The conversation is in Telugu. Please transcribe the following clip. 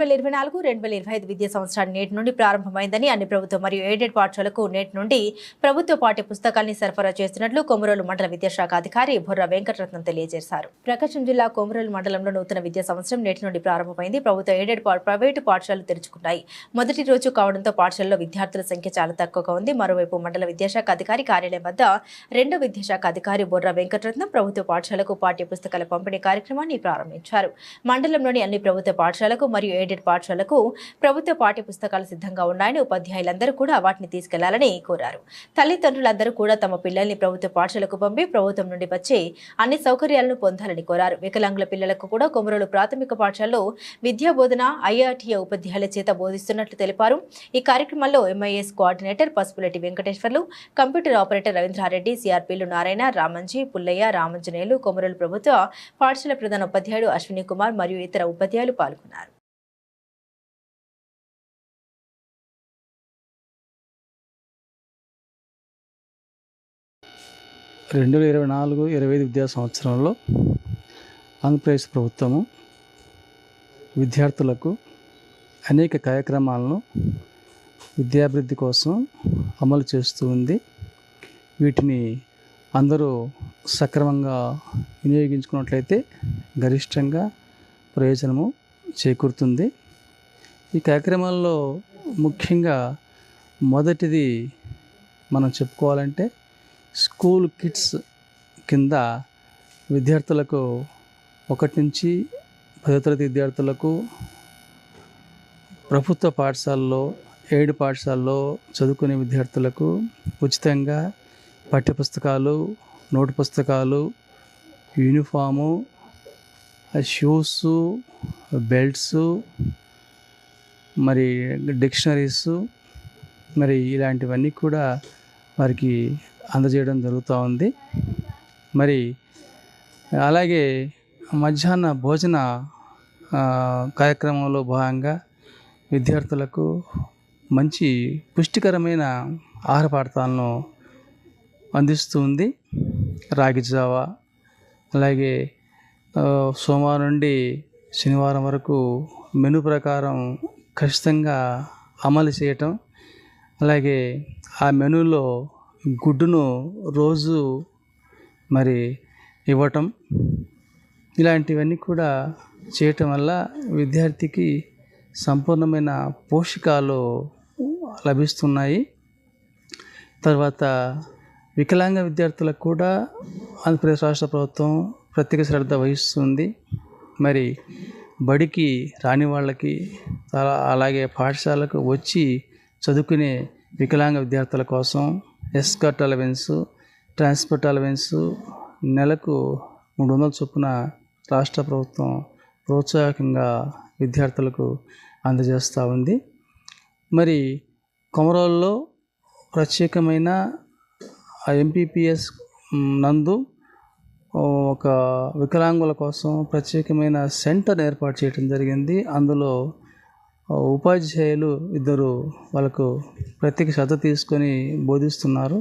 వేల ఇరవై నాలుగు రెండు వేల ఇరవై ఐదు విద్యా సంవత్సరాన్ని నేటి నుండి ప్రారంభమైందని అన్ని ప్రభుత్వ మరియు ఎయిడెడ్ పాఠశాలకు నేటి నుండి ప్రభుత్వ పాఠ్య పుస్తకాల్ని సరఫరా చేస్తున్నట్లు కొమరోలు మండల విద్యాశాఖ అధికారి బుర్ర వెంకటరత్నం తెలియజేశారు. ప్రకాశం జిల్లా కొమరోలు మండలంలో నూతన విద్యా సంవత్సరం నేటి నుండి ప్రారంభమైంది. ప్రభుత్వ ఎయిడెడ్ ప్రైవేటు పాఠశాలలు తెరుచుకున్నాయి. మొదటి రోజు కావడంతో పాఠశాలలో విద్యార్థుల సంఖ్య చాలా తక్కువగా ఉంది. మరోవైపు మండల విద్యాశాఖ అధికారి కార్యాలయం వద్ద రెండో విద్యాశాఖ అధికారి బొర్ర వెంకటరత్నం ప్రభుత్వ పాఠశాలకు పాఠ్య పుస్తకాల పంపిణీ కార్యక్రమాన్ని ప్రారంభించారు. మండలంలోని అన్ని ప్రభుత్వ పాఠశాలకు మరియు ఎయిడెడ్ పాఠశాలకు ప్రభుత్వ పాఠ్య పుస్తకాలు సిద్ధంగా ఉన్నాయని ఉపాధ్యాయులందరూ కూడా వాటిని తీసుకెళ్ళాలని కోరారు. తల్లిదండ్రులందరూ కూడా తమ పిల్లల్ని ప్రభుత్వ పాఠశాలకు పంపి ప్రభుత్వం నుండి వచ్చే అన్ని సౌకర్యాలను పొందాలని కోరారు. వికలాంగుల పిల్లలకు కూడా కొమరోలు ప్రాథమిక పాఠశాలలో విద్యా బోధన ఐఆర్టీఏ ఉపాధ్యాయుల చేత బోధిస్తున్నట్లు తెలిపారు. ఈ కార్యక్రమంలో MIS coordinator Pasupuleti Venkateswarlu computer operator Ravindra Reddy సిఆర్పీలు Narayana Ramanji Pullaiah Ramanjaneyulu కొమరలు ప్రభుత్వ పాఠశాల ప్రధాన ఉపాధ్యాయుడు అశ్విని కుమార్ మరియు ఇతర ఉపాధ్యాయులు పాల్గొన్నారు. రెండు వేల ఇరవై నాలుగు ఇరవై ఐదు విద్యా సంవత్సరంలో ఆంధ్రప్రదేశ్ ప్రభుత్వము విద్యార్థులకు అనేక కార్యక్రమాలను విద్యాభివృద్ధి కోసం అమలు చేస్తూ ఉంది. వీటిని అందరూ సక్రమంగా వినియోగించుకున్నట్లయితే గరిష్టంగా ప్రయోజనము చేకూరుతుంది. ఈ కార్యక్రమాల్లో ముఖ్యంగా మొదటిది మనం చెప్పుకోవాలంటే స్కూల్ కిడ్స్ కింద విద్యార్థులకు ఒకటి నుంచి పదో తరగతి విద్యార్థులకు ప్రభుత్వ పాఠశాలలో ఏడు పాఠశాలలో చదువుకునే విద్యార్థులకు ఉచితంగా పాఠ్యపుస్తకాలు నోటు పుస్తకాలు యూనిఫాము షూస్ బెల్ట్స్ మరి డిక్షనరీస్ మరి ఇలాంటివన్నీ కూడా వారికి అందజేయడం జరుగుతూ ఉంది. మరి అలాగే మధ్యాహ్న భోజన కార్యక్రమంలో భాగంగా విద్యార్థులకు మంచి పుష్టికరమైన ఆహార పదార్థాలను అందిస్తూ ఉంది. రాగి జావ అలాగే సోమవారం నుండి శనివారం వరకు మెను ప్రకారం ఖచ్చితంగా అమలు చేయటం అలాగే ఆ మెనూలో గుడ్డును రోజు మరి ఇవ్వటం ఇలాంటివన్నీ కూడా చేయటం వల్ల విద్యార్థికి సంపూర్ణమైన పోషకాలు లభిస్తున్నాయి. తర్వాత వికలాంగ విద్యార్థులకు కూడా ఆంధ్రప్రదేశ్ రాష్ట్ర ప్రభుత్వం ప్రత్యేక శ్రద్ధ వహిస్తుంది. మరి బడికి రాని వాళ్ళకి అలా- అలాగే పాఠశాలకు వచ్చి చదువుకునే వికలాంగ విద్యార్థుల కోసం ఎస్కట్ అలవెన్స్ ట్రాన్స్పోర్ట్ అలవెన్స్ నెలకు మూడు వందల చొప్పున రాష్ట్ర ప్రభుత్వం ప్రోత్సాహకంగా విద్యార్థులకు అందజేస్తూ ఉంది. మరి కొమరోల్లో ప్రత్యేకమైన ఎంపీపీఎస్ నందు ఒక వికలాంగుల కోసం ప్రత్యేకమైన సెంటర్ ఏర్పాటు చేయడం జరిగింది. అందులో ఉపాధ్యాయులు ఇద్దరు వాళ్ళకు ప్రత్యేక శ్రద్ధ తీసుకొని బోధిస్తున్నారు.